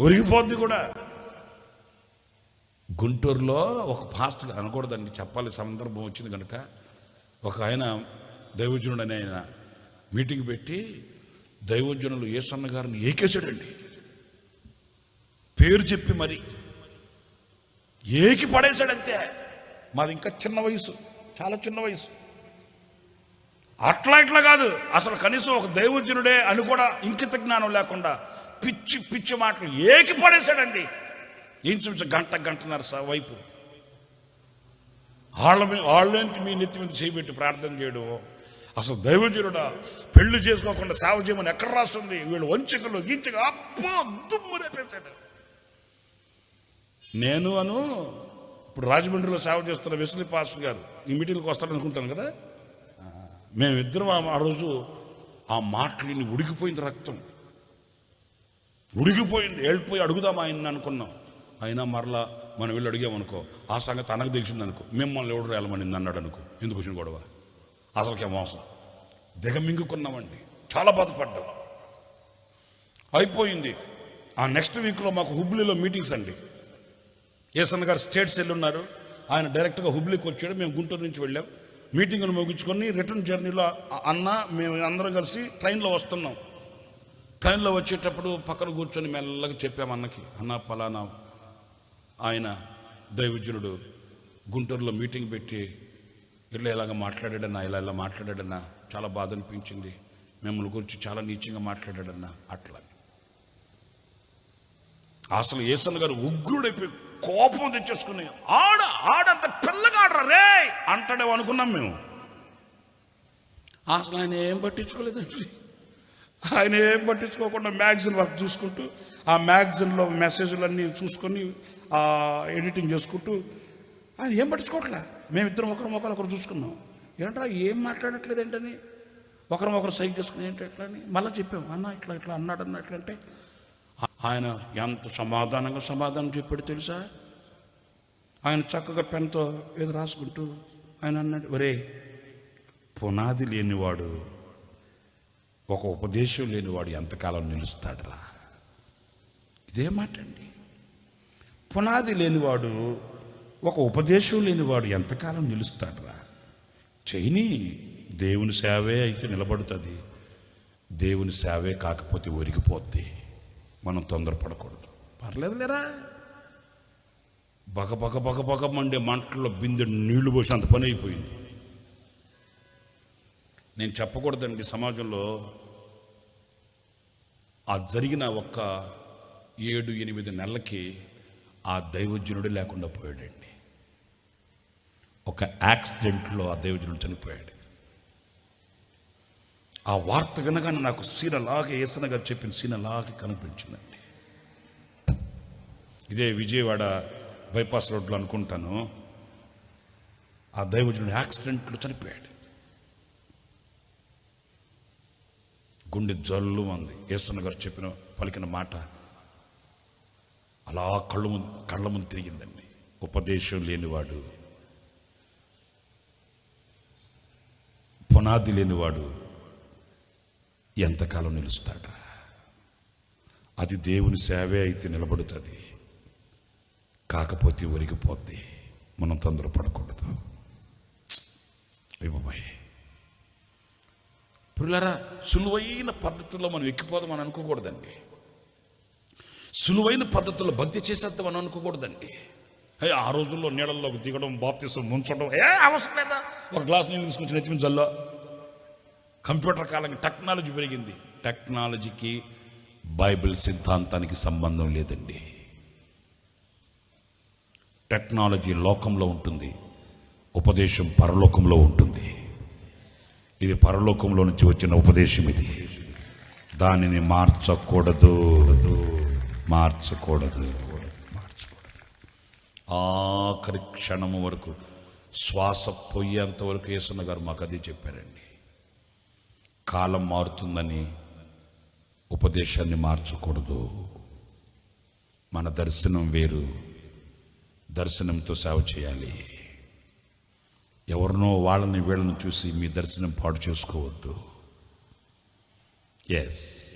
ఒరిగిపోద్ది కూడా. గుంటూరులో ఒక పాస్టర్ అనకూడదండి చెప్పాలి సందర్భం వచ్చింది కనుక. ఒక ఆయన దైవజనుడు అనే ఆయన మీటింగ్ పెట్టి దైవజనులు ఏసన్న గారిని ఏకేశాడండి. పేరు చెప్పి మరి ఏకి పడేశాడంతే. మాది ఇంకా చిన్న వయసు చాలా చిన్న వయసు. అట్లా ఇట్లా కాదు అసలు కనీసం ఒక దైవజనుడే అని కూడా ఇంకిత జ్ఞానం లేకుండా పిచ్చి పిచ్చి మాటలు ఏకి పడేశాడండి. ఇంచుమించు గంట గంటన్నర వైపు. వాళ్ళ మీద వాళ్ళేంటి మీ నెత్తి మీద చేయబెట్టి ప్రార్థన చేయడం అసలు దైవజనుడా పెళ్ళి చేసుకోకుండా సేవ చేయమని ఎక్కడ రాస్తుంది? వీళ్ళు వంచకలు గీచక అప్పో దుమ్ము రేపేశాడు నేను అను ఇప్పుడు రాజమండ్రిలో సేవ చేస్తున్న వెసులి పాస్ గారు ఈ మీటింగ్కి వస్తాడు అనుకుంటాను కదా? మేమిద్దరం ఆ- ఆ రోజు ఆ మాటలని ఉడికిపోయింది రక్తం. ఉడిగిపోయింది వెళ్ళిపోయి అడుగుదాం ఆయన అనుకున్నాం. అయినా మరలా మనం వెళ్ళి అడిగామనుకో ఆ సంగతి తనకు తెలిసింది అనుకో మిమ్మల్ని ఎవడు వెళ్ళమని అన్నాడు అనుకో ఎందుకు వచ్చిన గొడవ? అసలుకే మోసం? దిగమింగుకున్నామండి చాలా బాధపడ్డాం. అయిపోయింది. ఆ నెక్స్ట్ వీక్లో మాకు హుబ్లీలో మీటింగ్స్ అండి. ఏసన్న గారు స్టేట్స్ సెల్ ఉన్నారు. ఆయన డైరెక్ట్గా హుబ్లీకి వచ్చాడు. మేము గుంటూరు నుంచి వెళ్ళాం. మీటింగ్ను ముగించుకొని రిటర్న్ జర్నీలో అన్న మేము అందరం కలిసి ట్రైన్లో వస్తున్నాం. ట్రైన్లో వచ్చేటప్పుడు పక్కన కూర్చొని మెల్లగా చెప్పాము అన్నకి అన్న పలానా ఆయన దైవజనుడు గుంటూరులో మీటింగ్ పెట్టి ఇట్లా ఇలాగ మాట్లాడాడన్నా ఇలా ఇలా మాట్లాడాడన్నా చాలా బాధ అనిపించింది. మిమ్మల్ని గురించి చాలా నీచంగా మాట్లాడాడన్నా అట్లా. అసలు ఏసన్ గారు ఉగ్రుడైపోయి కోపం తెచ్చేసుకుని ఆడ ఆడంత పిల్లగాడరా రే! అంటాడేమో అనుకున్నాం మేము. అసలు ఆయన ఏం పట్టించుకోలేదండి. ఆయన ఏం పట్టించుకోకుండా మ్యాగజిన్ వర్క్ చూసుకుంటూ ఆ మ్యాగజిన్లో మెసేజ్లన్నీ చూసుకొని ఆ ఎడిటింగ్ చేసుకుంటూ ఆయన ఏం పట్టించుకోవట్లే మేమిద్దరం ఒకరు ఒకరు ఒకరు చూసుకున్నాం. ఏంట్రా ఏం మాట్లాడట్లేదు ఏంటని ఒకరి ఒకరు సైన్ చేసుకుని ఏంటి ఎట్లా అని మళ్ళీ చెప్పాం. అన్న ఇట్లా ఇట్లా అన్నాడు అన్న ఎట్లా అంటే ఆయన ఎంత సమాధానంగా సమాధానం చెప్పాడు తెలుసా? ఆయన చక్కగా పెన్తో ఏదో రాసుకుంటూ ఆయన అన్నాడు ఒరే పునాది లేనివాడు ఒక ఉపదేశం లేనివాడు ఎంతకాలం నిలుస్తాడురా? ఇదే మాట అండి పునాది లేనివాడు ఒక ఉపదేశం లేనివాడు ఎంతకాలం నిలుస్తాడురా? చైని దేవుని సేవే అయితే నిలబడుతుంది. దేవుని సేవే కాకపోతే ఒరిగిపోద్ది. మనం తొందరపడకూడదు. పర్లేదు లేరా బగ బగ బగ బగ మండే మంటల్లో బిందె నీళ్ళు పోసి అంత పని అయిపోయింది. నేను చెప్పకూడదండి సమాజంలో. ఆ జరిగిన ఒక్క ఏడు ఎనిమిది నెలలకి ఆ దైవజనుడు లేకుండా పోయాడండి. ఒక యాక్సిడెంట్లో ఆ దైవజనుడు చనిపోయాడు. ఆ వార్త వినగానే నాకు సీనలాగా ఏసన గారు చెప్పిన సీనలాగా కనిపించిందండి. ఇదే విజయవాడ బైపాస్ రోడ్లో అనుకుంటాను. ఆ దైవజనుడు యాక్సిడెంట్లో చనిపోయాడు. గుండె జల్లు ఉంది. ఏసన్న గారు చెప్పిన పలికిన మాట అలా కళ్ళు ముందు కళ్ళ ముందు తిరిగిందండి. ఉపదేశం లేనివాడు పునాది లేనివాడు ఎంతకాలం నిలుస్తాడా అది దేవుని సేవే అయితే నిలబడుతుంది. కాకపోతే ఒరిగిపోద్ది. మనం తొందరపడకూడదు. ఇవ్వబాయ్ పిల్లరా సులువైన పద్ధతుల్లో మనం ఎక్కిపోదాం అని అనుకోకూడదండి. సులువైన పద్ధతిలో భక్తి చేసేద్దాం అని అనుకోకూడదండి. ఆ రోజుల్లో నీళ్ళల్లోకి దిగడం బాప్తీసం ముంచడం ఏ అవసరం లేదా? ఒక గ్లాస్ నీళ్ళు తీసుకొచ్చి నెత్తిమి జల్లో. కంప్యూటర్ కాలంగా టెక్నాలజీ పెరిగింది. టెక్నాలజీకి బైబిల్ సిద్ధాంతానికి సంబంధం లేదండి. టెక్నాలజీ లోకంలో ఉంటుంది. ఉపదేశం పరలోకంలో ఉంటుంది. ఇది పరలోకంలో నుంచి వచ్చిన ఉపదేశం ఇది. దానిని మార్చకూడదు. మార్చకూడదు. మార్చకూడదు ఆఖరి క్షణము వరకు శ్వాస పోయేంత వరకు యేసన్న గారు మాకు అది చెప్పారండి. కాలం మారుతుందని ఉపదేశాన్ని మార్చకూడదు. మన దర్శనం వేరు. దర్శనంతో సేవ చేయాలి. ఎవరినో వాళ్ళని వీళ్ళని చూసి మీ దర్శనం పాడు చేసుకోవద్దు. ఎస్